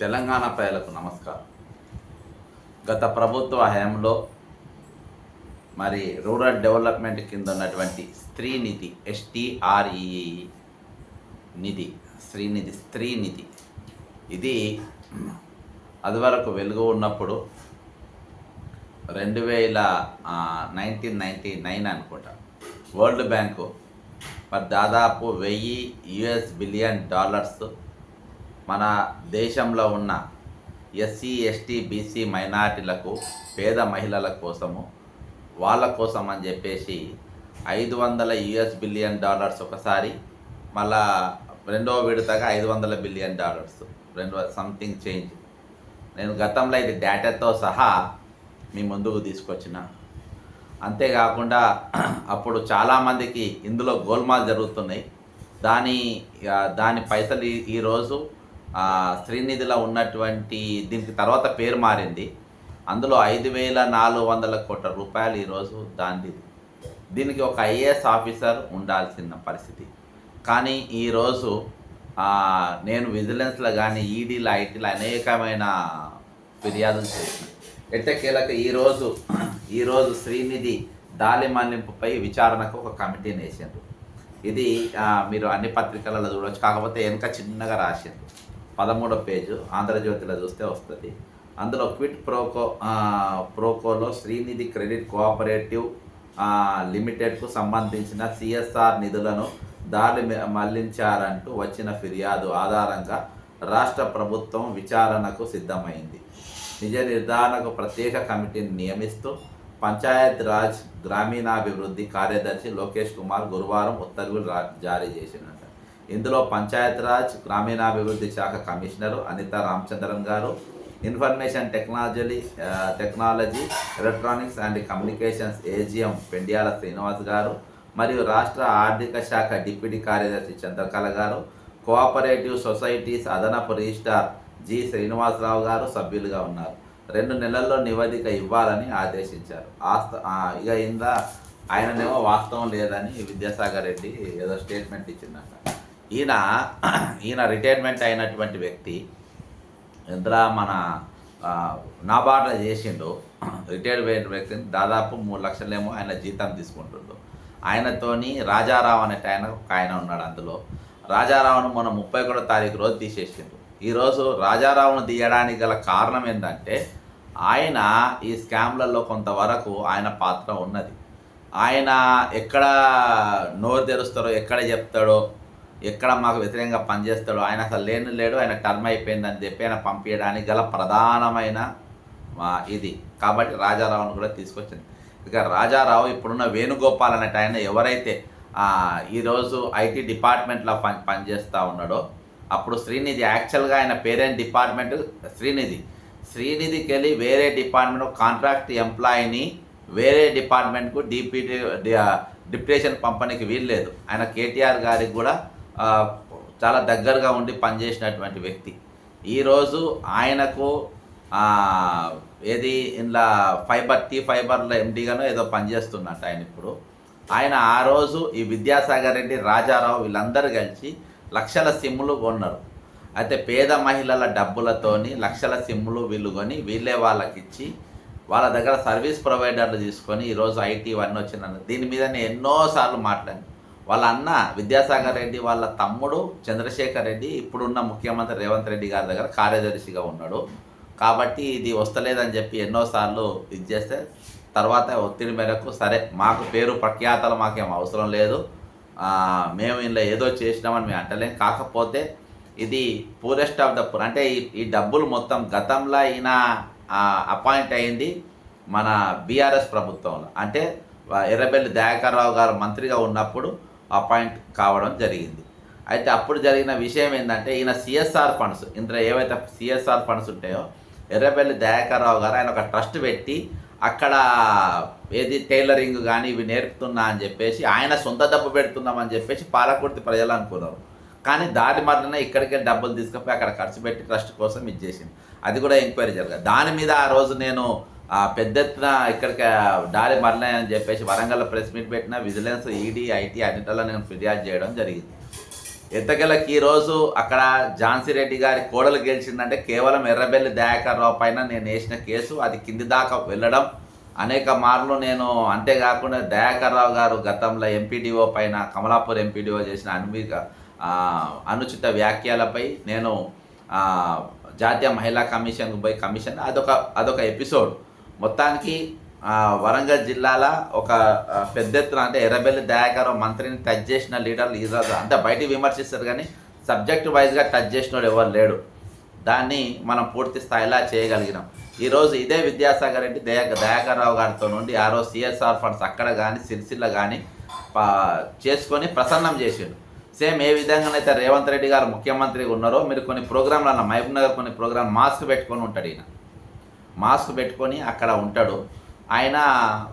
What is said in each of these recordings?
తెలంగాణ ప్రజలకు నమస్కారం. గత ప్రభుత్వ హయాంలో మరి రూరల్ డెవలప్మెంట్ కింద ఉన్నటువంటి స్త్రీ నిధి ఎస్టీఆర్ఈ నిధి శ్రీనిధి స్త్రీ నిధి. ఇది అదివరకు వెలుగు ఉన్నప్పుడు రెండు వేల నైన్టీన్ నైంటీ నైన్ అనుకుంటా. వరల్డ్ బ్యాంకు మరి దాదాపు వెయ్యి యుఎస్ బిలియన్ డాలర్స్ మన దేశంలో ఉన్న ఎస్సీ ఎస్టీ బీసీ మైనార్టీలకు పేద మహిళల కోసము వాళ్ళ కోసం అని చెప్పేసి ఐదు వందల యుఎస్ బిలియన్ డాలర్స్ ఒకసారి మళ్ళా రెండవ విడతగా ఐదు వందల బిలియన్ డాలర్స్ రెండు సంథింగ్ చేంజ్. నేను గతంలో ఇది డేటాతో సహా మీ ముందుకు తీసుకొచ్చిన. అంతేకాకుండా అప్పుడు చాలామందికి ఇందులో గోల్మాల్ జరుగుతున్నాయి. దాని దాని పైసలు ఈ- ఈరోజు శ్రీనిధిలో ఉన్నటువంటి దీనికి తర్వాత పేరు మారింది. అందులో ఐదు వేల నాలుగు వందల కోట్ల రూపాయలు ఈరోజు దాని దీనికి ఒక ఐఏఎస్ ఆఫీసర్ ఉండాల్సిన పరిస్థితి. కానీ ఈరోజు నేను విజిలెన్స్లో కానీ ఈడీలో ఐటీలో అనేకమైన ఫిర్యాదులు చేసిన ఎట్టకేలకు ఈరోజు ఈరోజు శ్రీనిధి దాలి మళ్ళింపుపై విచారణకు ఒక కమిటీని వేసిండ్రు. ఇది మీరు అన్ని పత్రికలలో చూడవచ్చు కాకపోతే వెనక చిన్నగా రాసిండ్రు. పదమూడో పేజు ఆంధ్రజ్యోతిలో చూస్తే వస్తుంది. అందులో క్విట్ ప్రోకో ప్రోకోలో శ్రీనిధి క్రెడిట్ కోఆపరేటివ్ లిమిటెడ్కు సంబంధించిన సిఎస్ఆర్ నిధులను దారి మళ్ళించారంటూ వచ్చిన ఫిర్యాదు ఆధారంగా రాష్ట్ర ప్రభుత్వం విచారణకు సిద్ధమైంది. నిజ నిర్ధారణకు ప్రత్యేక కమిటీని నియమిస్తూ పంచాయత్ రాజ్ గ్రామీణాభివృద్ధి కార్యదర్శి లోకేష్ కుమార్ గురువారం ఉత్తర్వులు జారీ చేసినారు. ఇందులో పంచాయత్ రాజ్ గ్రామీణాభివృద్ధి శాఖ కమిషనరు అనిత రామచంద్రన్ గారు. Information technology technology electronics and communications AGM Pendiyala Srinivas గారు మరియు రాష్ట్ర ఆర్థిక శాఖ డిప్యూటీ కార్యదర్శి చంద్రకళ గారు. కోఆపరేటివ్ సొసైటీస్ అదనపు రిజిస్టార్ జి శ్రీనివాసరావు గారు సభ్యులుగా ఉన్నారు. రెండు నెలల్లో నివేదిక ఇవ్వాలని ఆదేశించారు. ఆస్త ఇక ఇందా ఆయననేమో వాస్తవం లేదని విద్యాసాగర్ రెడ్డి ఏదో స్టేట్మెంట్ ఇచ్చిందంట. ఈయన ఈయన రిటైర్మెంట్ అయినటువంటి వ్యక్తి ఇందులో మన ఆ, చేసిండు. రిటైర్డ్ అయిన వ్యక్తిని దాదాపు మూడు లక్షలేమో ఆయన జీతం తీసుకుంటుండు. ఆయనతోని రాజారావు అనే ఆయన ఒక ఆయన ఉన్నాడు అందులో. రాజారావును మొన్న ముప్పై ఒకటో తారీఖు రోజు తీసేసిండు. ఈరోజు రాజారావును తీయడానికి గల కారణం ఏంటంటే ఆయన ఈ స్కామ్లలో కొంతవరకు ఆయన పాత్ర ఉన్నది. ఆయన ఎక్కడ నోరు తెరుస్తాడో ఎక్కడ చెప్తాడో ఎక్కడ మాకు వ్యతిరేకంగా పనిచేస్తాడో ఆయన అసలు లేని లేడు ఆయన టర్మ్ అయిపోయిందని చెప్పి ఆయన పంపించడానికి గల ప్రధానమైన ఇది. కాబట్టి రాజారావును కూడా తీసుకొచ్చింది ఇక రాజారావు ఇప్పుడున్న వేణుగోపాల్ అనేట ఆయన ఎవరైతే ఈరోజు ఐటీ డిపార్ట్మెంట్లో పని పనిచేస్తూ ఉన్నాడో అప్పుడు శ్రీనిధి యాక్చువల్గా ఆయన పేరెంట్ డిపార్ట్మెంట్? శ్రీనిధి. శ్రీనిధికి వెళ్ళి వేరే డిపార్ట్మెంట్ కాంట్రాక్ట్ ఎంప్లాయీని వేరే డిపార్ట్మెంట్కు డిప్యూటీ డిప్యూటేషన్ పంపడానికి వీల్లేదు. ఆయన కేటీఆర్ గారికి కూడా చాలా దగ్గరగా ఉండి పనిచేసినటువంటి వ్యక్తి. ఈరోజు ఆయనకు ఏది ఇందులో ఫైబర్ టీ ఫైబర్లో ఎండిగానో ఏదో పనిచేస్తున్నట్టు ఆయన ఇప్పుడు. ఆయన ఆ రోజు ఈ విద్యాసాగర్ రెడ్డి రాజారావు వీళ్ళందరూ కలిసి లక్షల సిమ్ములు కొన్నారు. అయితే పేద మహిళల డబ్బులతోని లక్షల సిమ్ములు వీళ్ళు కొని వీళ్ళే వాళ్ళకి ఇచ్చి వాళ్ళ దగ్గర సర్వీస్ ప్రొవైడర్లు తీసుకొని ఈరోజు ఐటీ ఇవన్నీ వచ్చిన దీని మీద నేను ఎన్నోసార్లు మాట్లాడాను వాళ్ళ అన్న విద్యాసాగర్ రెడ్డి వాళ్ళ తమ్ముడు చంద్రశేఖర్ రెడ్డి ఇప్పుడున్న ముఖ్యమంత్రి రేవంత్ రెడ్డి గారి దగ్గర కార్యదర్శిగా ఉన్నాడు. కాబట్టి ఇది వస్తలేదని చెప్పి ఎన్నోసార్లు ఇది చేస్తే తర్వాత ఒత్తిడి మేరకు సరే మాకు పేరు ప్రఖ్యాతలు మాకేం అవసరం లేదు. మేము ఇలా ఏదో చేసినామని మేము అంటలేం. కాకపోతే ఇది పూరెస్ట్ ఆఫ్ ద పూర్ అంటే ఈ ఈ డబ్బులు మొత్తం గతంలో ఈయన అపాయింట్ అయింది మన బీఆర్ఎస్ ప్రభుత్వంలో. అంటే ఎర్రబెల్లి దయాకర్ రావు గారు మంత్రిగా ఉన్నప్పుడు అపాయింట్ కావడం జరిగింది. అయితే అప్పుడు జరిగిన విషయం ఏంటంటే ఈయన సిఎస్ఆర్ ఫండ్స్ ఇందులో ఏవైతే సిఎస్ఆర్ ఫండ్స్ ఉంటాయో ఎర్రబెల్లి దయాకర్రావు గారు ఆయన ఒక ట్రస్ట్ పెట్టి అక్కడ ఏది టైలరింగ్ కానీ ఇవి నేర్పుతున్నా అని చెప్పేసి ఆయన సొంత డబ్బు పెడుతున్నామని చెప్పేసి పాలకుర్తి ప్రజలు అనుకున్నారు. కానీ దారి మరణ ఇక్కడికే డబ్బులు తీసుకుపోయి అక్కడ ఖర్చు పెట్టి ట్రస్ట్ కోసం ఇచ్చేసింది అది కూడా ఎంక్వైరీ జరగదు దాని మీద ఆ రోజు నేను ఆ, పెద్ద ఎత్తున ఇక్కడికి దారి మరణ అని చెప్పేసి వరంగల్ ప్రెస్ మీట్ పెట్టిన విజిలెన్స్ ఈడీ ఐటీ అన్నిటిలో నేను ఫిర్యాదు చేయడం జరిగింది. ఇంతకెళ్ళకి ఈరోజు అక్కడ ఝాన్సీ రెడ్డి గారి కోడలు గెలిచిందంటే కేవలం ఎర్రబెల్లి దయాకర్ రావు పైన నేను వేసిన కేసు అది కింది దాకా వెళ్ళడం. అనేక మార్లు నేను అంతేకాకుండా దయాకర్ రావు గారు గతంలో ఎంపీడీఓ పైన కమలాపూర్ ఎంపీడీఓ చేసిన అనుమిక అనుచిత వ్యాఖ్యలపై నేను జాతీయ మహిళా కమిషన్కు పోయి కమిషన్ అదొక అదొక ఎపిసోడ్. మొత్తానికి వరంగల్ జిల్లాల ఒక పెద్ద ఎత్తున అంటే ఎర్రబెల్లి దయాకర్ మంత్రిని టచ్ చేసిన లీడర్లు ఈరోజు అంటే బయట విమర్శిస్తారు కానీ సబ్జెక్ట్ వైజ్గా టచ్ చేసినోడు ఎవరు లేడు. దాన్ని మనం పూర్తి స్థాయిలో చేయగలిగినాం. ఈరోజు ఇదే విద్యాసాగర్ రెడ్డి దయా దయాకర్రావు గారితో నుండి ఆ రోజు సిఎస్ఆర్ ఫండ్స్ అక్కడ కానీ సిరిసిల్ల కానీ చేసుకొని ప్రసన్నం చేసిండు. సేమ్ ఏ విధంగానైతే రేవంత్ రెడ్డి గారు ముఖ్యమంత్రిగా ఉన్నారో మీరు కొన్ని ప్రోగ్రాంలు అన్న మహబూబ్ నగర్ కొన్ని ప్రోగ్రాం మాస్క్ పెట్టుకొని ఉంటాడు ఈయన. మాస్క్ పెట్టుకొని అక్కడ ఉంటాడు. ఆయన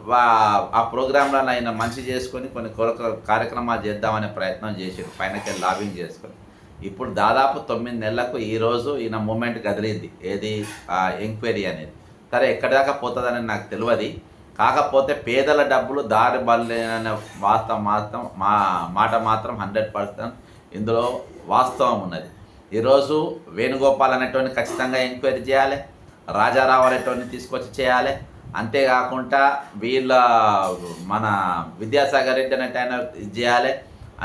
వా- ఆ ప్రోగ్రాంలో ఆయన మంచి చేసుకొని కొన్ని కొరక కార్యక్రమాలు చేద్దామనే ప్రయత్నం చేసాడు. పైనకెళ్ళి లాబింగ్ చేసుకొని. ఇప్పుడు దాదాపు తొమ్మిది నెలలకు ఈరోజు ఈయన మూమెంట్ కదిలింది. ఏది? ఎంక్వైరీ అనేది. సరే ఎక్కడి దాకా పోతుందని నాకు తెలియదు కాకపోతే పేదల డబ్బులు దారి బల్లే వాస్తవం మాత్రం మా మాట మాత్రం హండ్రెడ్ పర్సెంట్ ఇందులో వాస్తవం ఉన్నది. ఈరోజు వేణుగోపాల్ అనేటువంటి ఖచ్చితంగా ఎంక్వైరీ చేయాలి. రాజారావు అనేటువంటి తీసుకొచ్చి చేయాలి. అంతేకాకుండా వీళ్ళ మన విద్యాసాగర్ రెడ్డి అనేట ఆయన ఇది చేయాలి.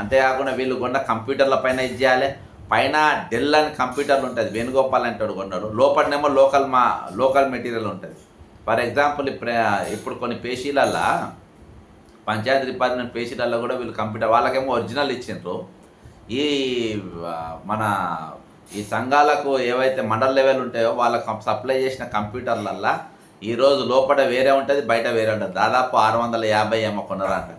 అంతేకాకుండా వీళ్ళు కొన్న కంప్యూటర్ల పైన ఇది చేయాలి. పైన డెల్ అని కంప్యూటర్లు ఉంటుంది. వేణుగోపాల్ అంటాడు కొన్నాడు. లోపలనేమో లోకల్ మా లోకల్ మెటీరియల్ ఉంటుంది. ఫర్ ఎగ్జాంపుల్ ఇప్పుడు ఇప్పుడు కొన్ని పేషీలల్లా పంచాయతీ డిపార్ట్మెంట్ పేషీలలో కూడా వీళ్ళు కంప్యూటర్ వాళ్ళకేమో ఒరిజినల్ ఇచ్చిండ్రు. ఈ మన ఈ సంఘాలకు ఏవైతే మండల లెవెల్ ఉంటాయో వాళ్ళకు సప్లై చేసిన కంప్యూటర్లల్లా ఈరోజు లోపల వేరే ఉంటుంది బయట వేరే ఉంటుంది. దాదాపు ఆరు వందల యాభై ఏమో కొనరంట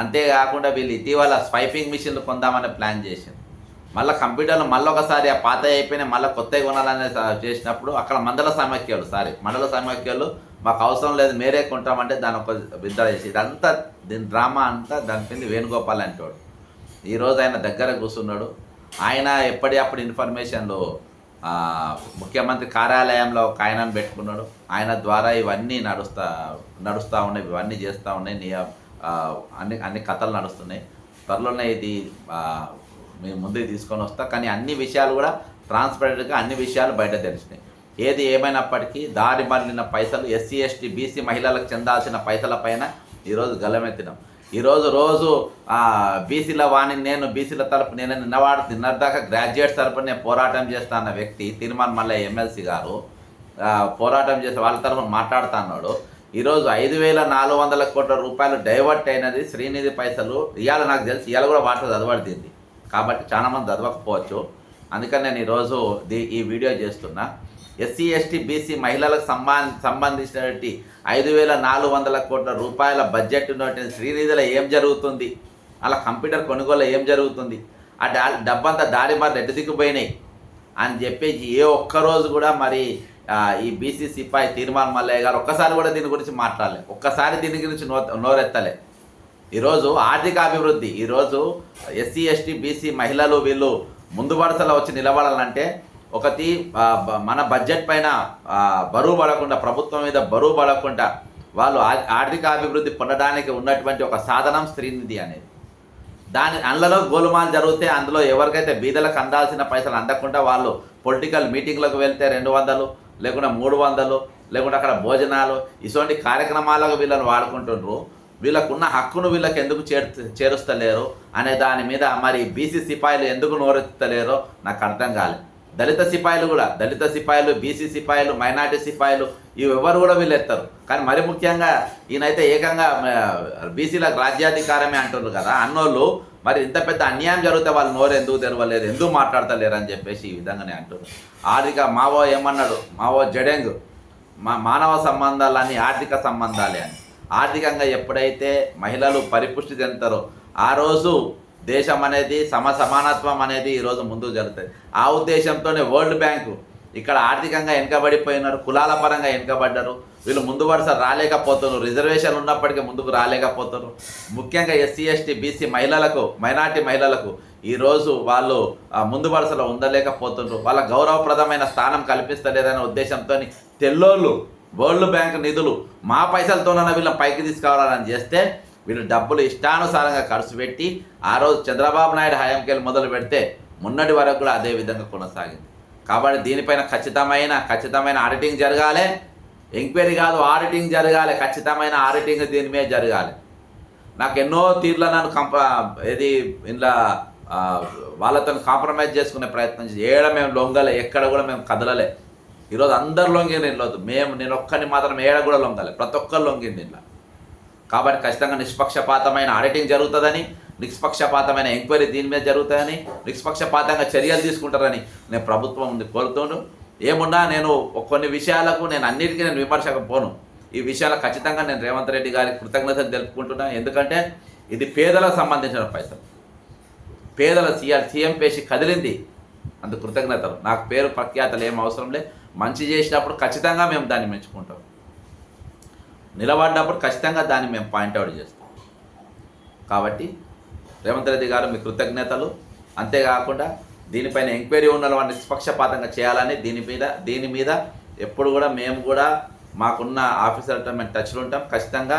అంతేకాకుండా వీళ్ళు ఇటీవల స్వైపింగ్ మిషన్లు కొందామని ప్లాన్ చేసింది. మళ్ళీ కంప్యూటర్లు మళ్ళీ ఒకసారి ఆ పాత అయిపోయినా మళ్ళీ కొత్తవి కొనాలని చేసినప్పుడు అక్కడ మండల సమాఖ్యలు సారీ మండల సమాఖ్యలు మాకు అవసరం లేదు మేరే కొంటామంటే దాని ఒక విద్య చేసి ఇదంతా దీని డ్రామా అంతా దాని కింద వేణుగోపాల్ అంటాడు ఈరోజు ఆయన దగ్గర కూర్చున్నాడు. ఆయన ఎప్పటికప్పుడు ఇన్ఫర్మేషన్లు ముఖ్యమంత్రి కార్యాలయంలో ఒక ఆయనను పెట్టుకున్నాడు. ఆయన ద్వారా ఇవన్నీ నడుస్తా నడుస్తూ ఉన్నాయి ఇవన్నీ చేస్తూ ఉన్నాయి నియ అన్ని అన్ని కథలు నడుస్తున్నాయి. త్వరలోనే ఇది మేము ముందుకు తీసుకొని వస్తా. కానీ అన్ని విషయాలు కూడా ట్రాన్స్పరెంట్గా అన్ని విషయాలు బయట తెలిసినాయి. ఏది ఏమైనప్పటికీ దారి మళ్ళిన పైసలు ఎస్సీ ఎస్టీ బీసీ మహిళలకు చెందాల్సిన పైసల పైన ఈరోజు గలమెత్తినాం. ఈరోజు రోజు బీసీల వాణి నేను బీసీల తరపు నేను నిన్నవాడు నిన్నదాకా గ్రాడ్యుయేట్ తరపున నేను పోరాటం చేస్తున్న వ్యక్తి తిరుమల మల్లయ్య ఎమ్మెల్సీ గారు పోరాటం చేసి వాళ్ళ తరఫున మాట్లాడుతున్నాడు ఈరోజు ఐదు వేల నాలుగు వందల కోట్ల రూపాయలు డైవర్ట్ అయినది శ్రీనిధి పైసలు. ఇవాళ నాకు తెలిసి ఇవాళ కూడా వార్త చదవడుతుంది కాబట్టి చాలా మంది చదవకపోవచ్చు. అందుకని నేను ఈరోజు దీ ఈ వీడియో చేస్తున్నా. ఎస్సీ ఎస్టీ బీసీ మహిళలకు సంబంధ సంబంధించినటువంటి ఐదు వేల నాలుగు వందల కోట్ల రూపాయల బడ్జెట్ ఉన్నటువంటి శ్రీనిధిలో ఏం జరుగుతుంది? అలా కంప్యూటర్ కొనుగోలు ఏం జరుగుతుంది? ఆ డా డబ్బంతా దారి మరి ఎటు అని చెప్పేసి ఏ ఒక్కరోజు కూడా మరి ఈ బీసీ సిపాయి తీర్మాన్ మల్లయ్య గారు ఒక్కసారి కూడా దీని గురించి మాట్లాడలే. ఒక్కసారి దీని గురించి నో నోరెత్తలే. ఈరోజు ఆర్థిక అభివృద్ధి ఈరోజు ఎస్సీ ఎస్టీ బీసీ మహిళలు వీళ్ళు ముందు వరుసలో వచ్చి నిలబడాలంటే ఒకటి మన బడ్జెట్ పైన బరువు పడకుండా ప్రభుత్వం మీద బరువు పడకుండా వాళ్ళు ఆర్థిక అభివృద్ధి పొందడానికి ఉన్నటువంటి ఒక సాధనం స్త్రీనిధి అనేది. దాని అందులో గోలుమాలు జరిగితే అందులో ఎవరికైతే బీదలకు అందాల్సిన పైసలు అందకుండా వాళ్ళు పొలిటికల్ మీటింగ్లకు వెళ్తే రెండు వందలు లేకుండా మూడు వందలు లేకుంటే అక్కడ భోజనాలు ఇటువంటి కార్యక్రమాలకు వీళ్ళని వాడుకుంటుండ్రు. వీళ్ళకున్న హక్కును వీళ్ళకి ఎందుకు చేరు చేరుస్తలేరు అనే దాని మీద మరి బీసీ సిపాయిలు ఎందుకు నోరెత్తలేరో నాకు అర్థం కాలేదు దళిత సిపాయిలు కూడా దళిత సిపాయిలు బీసీ సిపాయిలు మైనార్టీ సిపాయిలు ఇవి కూడా వీళ్ళు ఎత్తారు కానీ మరి ముఖ్యంగా ఈయనైతే ఏకంగా బీసీలకు రాజ్యాధికారమే అంటున్నారు కదా అన్నోళ్ళు. మరి ఇంత పెద్ద అన్యాయం జరిగితే వాళ్ళు నోరు ఎందుకు తెరవలేరు ఎందుకు మాట్లాడతలేరు అని చెప్పేసి ఈ విధంగానే అంటారు ఆర్థిక మావో ఏమన్నాడు? Mao Zedong. మా మానవ సంబంధాలని ఆర్థిక సంబంధాలే అని. ఆర్థికంగా ఎప్పుడైతే మహిళలు పరిపుష్టి చెందుతారో ఆ రోజు దేశం అనేది సమ సమానత్వం అనేది ఈరోజు ముందుకు జరుగుతుంది ఆ ఉద్దేశంతోనే వరల్డ్ బ్యాంకు ఇక్కడ ఆర్థికంగా వెనుకబడిపోయినారు కులాల పరంగా వెనుకబడ్డారు. వీళ్ళు ముందు వరుస రాలేకపోతున్నారు. రిజర్వేషన్ ఉన్నప్పటికీ ముందుకు రాలేకపోతున్నారు. ముఖ్యంగా ఎస్సీ ఎస్టీ బీసీ మహిళలకు మైనార్టీ మహిళలకు ఈరోజు వాళ్ళు ముందు వరుసలో ఉండలేకపోతున్నారు. వాళ్ళ గౌరవప్రదమైన స్థానం కల్పిస్తలేదనే ఉద్దేశంతో తెల్లోళ్ళు వరల్డ్ బ్యాంక్ నిధులు మా పైసలతోనైనా వీళ్ళని పైకి తీసుకురావాలని చేస్తే వీళ్ళు డబ్బులు ఇష్టానుసారంగా ఖర్చు పెట్టి ఆ రోజు చంద్రబాబు నాయుడు హయాంకెళ్ళి మొదలు పెడితే మొన్నటి వరకు కూడా అదే విధంగా కొనసాగింది. కాబట్టి దీనిపైన ఖచ్చితమైన ఖచ్చితమైన ఆడిటింగ్ జరగాలి. ఎంక్వైరీ కాదు ఆడిటింగ్ జరగాలి. ఖచ్చితమైన ఆడిటింగ్ దీని మీద జరగాలి. నాకు ఎన్నో తీర్ల నన్ను కంప ఇది ఇంట్లో వాళ్ళతో కాంప్రమైజ్ చేసుకునే ప్రయత్నం చేసి ఏడ మేము లొంగలే ఎక్కడ కూడా మేము కదలలే. ఈరోజు అందరు లొంగి ఇల్లు మేము నేను ఒక్కరిని మాత్రం ఏడ కూడా లొంగలే. ప్రతి ఒక్కరు లొంగింది ఇంట్లో కాబట్టి ఖచ్చితంగా నిష్పక్షపాతమైన ఆడిటింగ్ జరుగుతుందని నిష్పక్షపాతమైన ఎంక్వైరీ దీని మీద జరుగుతుందని నిష్పక్షపాతంగా చర్యలు తీసుకుంటారని నేను ప్రభుత్వం ఉంది కోరుతూను ఏమున్నా నేను కొన్ని విషయాలకు నేను అన్నిటికీ నేను విమర్శకు పోను. ఈ విషయాలు ఖచ్చితంగా నేను రేవంత్ రెడ్డి గారికి కృతజ్ఞతలు తెలుపుకుంటున్నా. ఎందుకంటే ఇది పేదలకు సంబంధించిన పైసలు. పేదల సీఆర్ సీఎం పేసి కదిలింది. అందుకు కృతజ్ఞతలు. నాకు పేరు ప్రఖ్యాతలు ఏం అవసరం లే. మంచి చేసినప్పుడు ఖచ్చితంగా మేము దాన్ని మెచ్చుకుంటాం. నిలబడినప్పుడు ఖచ్చితంగా దాన్ని మేము పాయింట్అవుట్ చేస్తాం. కాబట్టి రేవంత్ రెడ్డి గారు మీ కృతజ్ఞతలు. అంతేకాకుండా దీనిపైన ఎంక్వైరీ ఉన్న వారిని నిష్పక్షపాతంగా చేయాలని దీని మీద దీని మీద ఎప్పుడు కూడా మేము కూడా మాకున్న ఆఫీసర్తో మేము టచ్లో ఉంటాం. ఖచ్చితంగా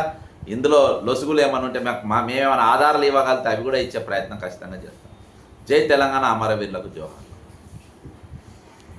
ఇందులో లొసుగులు ఏమైనా ఉంటే మాకు మా మేమేమైనా ఆధారాలు ఇవ్వగలిగితే అవి కూడా ఇచ్చే ప్రయత్నం ఖచ్చితంగా చేస్తాం. జై తెలంగాణ అమరవీరులకు జోహార్.